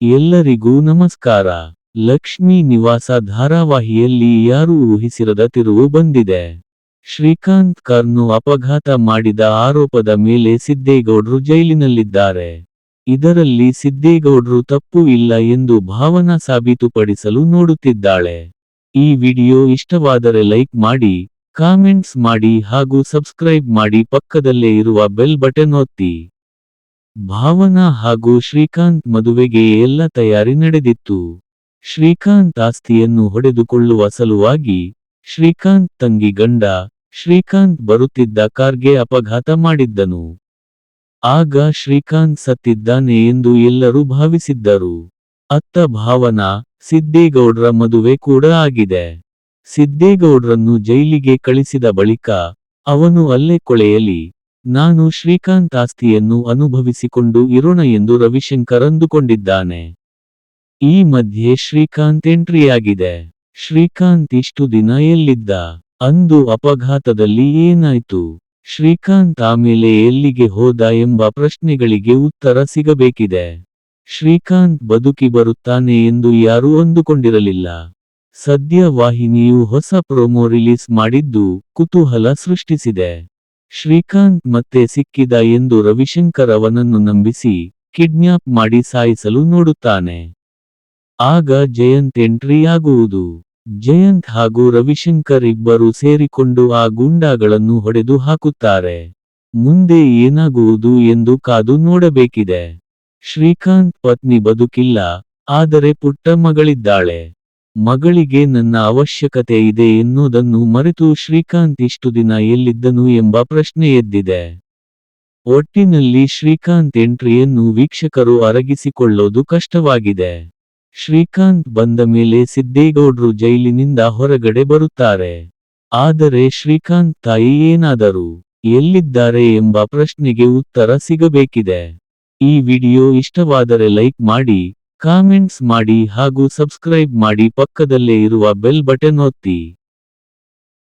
ಎಲ್ಲರಿಗೂ ನಮಸ್ಕಾರ. ಲಕ್ಷ್ಮಿ ನಿವಾಸ ಧಾರಾವಾಹಿಯಲ್ಲಿ ಯಾರೂ ಊಹಿಸಿರದ ತಿರುವು ಬಂದಿದೆ. ಶ್ರೀಕಾಂತ್ ಕರ್ನು ಅಪಘಾತ ಮಾಡಿದ ಆರೋಪದ ಮೇಲೆ ಸಿದ್ದೇಗೌಡ್ರು ಜೈಲಿನಲ್ಲಿದ್ದಾರೆ. ಇದರಲ್ಲಿ ಸಿದ್ದೇಗೌಡ್ರು ತಪ್ಪು ಇಲ್ಲ ಎಂದು ಭಾವನಾ ಸಾಬೀತುಪಡಿಸಲು ನೋಡುತ್ತಿದ್ದಾಳೆ. ಈ ವಿಡಿಯೋ ಇಷ್ಟವಾದರೆ ಲೈಕ್ ಮಾಡಿ, ಕಾಮೆಂಟ್ಸ್ ಮಾಡಿ ಹಾಗೂ ಸಬ್ಸ್ಕ್ರೈಬ್ ಮಾಡಿ ಪಕ್ಕದಲ್ಲೇ ಇರುವ ಬೆಲ್ ಬಟನ್ ಒತ್ತಿ. ಭಾವನಾ ಹಾಗೂ ಶ್ರೀಕಾಂತ್ ಮದುವೆಗೆ ಎಲ್ಲ ತಯಾರಿ ನಡೆದಿತ್ತು. ಶ್ರೀಕಾಂತ್ ಆಸ್ತಿಯನ್ನು ಹೊಡೆದುಕೊಳ್ಳುವ ಸಲುವಾಗಿ ಶ್ರೀಕಾಂತ್ ತಂಗಿ ಗಂಡ ಶ್ರೀಕಾಂತ್ ಬರುತ್ತಿದ್ದ ಕಾರ್ಗೆ ಅಪಘಾತ ಮಾಡಿದ್ದನು. ಆಗ ಶ್ರೀಕಾಂತ್ ಸತ್ತಿದ್ದಾನೆ ಎಂದು ಎಲ್ಲರೂ ಭಾವಿಸಿದ್ದರು. ಅತ್ತ ಭಾವನಾ ಸಿದ್ದೇಗೌಡ್ರ ಮದುವೆ ಕೂಡ ಆಗಿದೆ. ಸಿದ್ದೇಗೌಡ್ರನ್ನು ಜೈಲಿಗೆ ಕಳಿಸಿದ ಬಳಿಕ ಅವನು ಅಲ್ಲೇ ಕೊಳೆಯಲಿ. ನಾನು ಶ್ರೀಕಾಂತ್ ಆಸ್ತಿಯನ್ನು ಅನುಭವಿಸಿಕೊಂಡು ಇರೋಣ ಎಂದು ರವಿಶಂಕರ್ ಅಂದುಕೊಂಡಿದ್ದಾನೆ ಈ ಮಧ್ಯೆ ಶ್ರೀಕಾಂತ್ ಎಂಟ್ರಿಯಾಗಿದೆ. ಶ್ರೀಕಾಂತ್ ಇಷ್ಟು ದಿನ ಎಲ್ಲಿದ್ದ? ಅಂದು ಅಪಘಾತದಲ್ಲಿ ಏನಾಯ್ತು? ಶ್ರೀಕಾಂತ್ ಆಮೇಲೆ ಎಲ್ಲಿಗೆ ಹೋದ ಎಂಬ ಪ್ರಶ್ನೆಗಳಿಗೆ ಉತ್ತರ ಸಿಗಬೇಕಿದೆ. ಶ್ರೀಕಾಂತ್ ಬದುಕಿ ಬರುತ್ತಾನೆ ಎಂದು ಯಾರೂ ಅಂದುಕೊಂಡಿರಲಿಲ್ಲ. ಸದ್ಯ ವಾಹಿನಿಯು ಹೊಸ ಪ್ರೊಮೋ ರಿಲೀಸ್ ಮಾಡಿದ್ದು ಕುತೂಹಲ ಸೃಷ್ಟಿಸಿದೆ. ಶ್ರೀಕಾಂತ್ ಮತ್ತೆ ಸಿಕ್ಕಿದ ಎಂದು ರವಿಶಂಕರ್ ಅವನನ್ನು ನಂಬಿಸಿ ಕಿಡ್ನ್ಯಾಪ್ ಮಾಡಿ ಸಾಯಿಸಲು ನೋಡುತ್ತಾನೆ. ಆಗ ಜಯಂತ್ ಎಂಟ್ರಿ ಆಗುವುದು. ಜಯಂತ್ ಹಾಗೂ ರವಿಶಂಕರ್ ಇಬ್ಬರು ಸೇರಿಕೊಂಡು ಆ ಗೂಂಡಾಗಳನ್ನು ಹೊಡೆದು ಹಾಕುತ್ತಾರೆ. ಮುಂದೆ ಏನಾಗುವುದು ಎಂದು ಕಾದು ನೋಡಬೇಕಿದೆ. ಶ್ರೀಕಾಂತ್ ಪತ್ನಿ ಬದುಕಿಲ್ಲ, ಆದರೆ ಪುಟ್ಟ ಮಗಳಿದ್ದಾಳೆ. ಮಗಳಿಗೆ ನನ್ನ ಅವಶ್ಯಕತೆ ಇದೆ ಎನ್ನುವುದನ್ನು ಮರೆತು ಶ್ರೀಕಾಂತ್ ಇಷ್ಟು ದಿನ ಎಲ್ಲಿದ್ದನು ಎಂಬ ಪ್ರಶ್ನೆ ಎದ್ದಿದೆ. ಒಟ್ಟಿನಲ್ಲಿ ಶ್ರೀಕಾಂತ್ ಎಂಟ್ರಿಯನ್ನು ವೀಕ್ಷಕರು ಅರಗಿಸಿಕೊಳ್ಳೋದು ಕಷ್ಟವಾಗಿದೆ. ಶ್ರೀಕಾಂತ್ ಬಂದ ಮೇಲೆ ಸಿದ್ದೇಗೌಡ್ರು ಜೈಲಿನಿಂದ ಹೊರಗಡೆ ಬರುತ್ತಾರೆ. ಆದರೆ ಶ್ರೀಕಾಂತ್ ತಾಯಿ ಏನಾದರೂ ಎಲ್ಲಿದ್ದಾರೆ ಎಂಬ ಪ್ರಶ್ನೆಗೆ ಉತ್ತರ ಸಿಗಬೇಕಿದೆ. ಈ ವಿಡಿಯೋ ಇಷ್ಟವಾದರೆ ಲೈಕ್ ಮಾಡಿ ಕಾಮೆಂಟ್ಸ್ ಮಾಡಿ ಹಾಗೂ ಸಬ್ಸ್ಕ್ರೈಬ್ ಮಾಡಿ ಪಕ್ಕದಲ್ಲೇ ಇರುವ ಬೆಲ್ ಬಟನ್ ಒತ್ತಿ.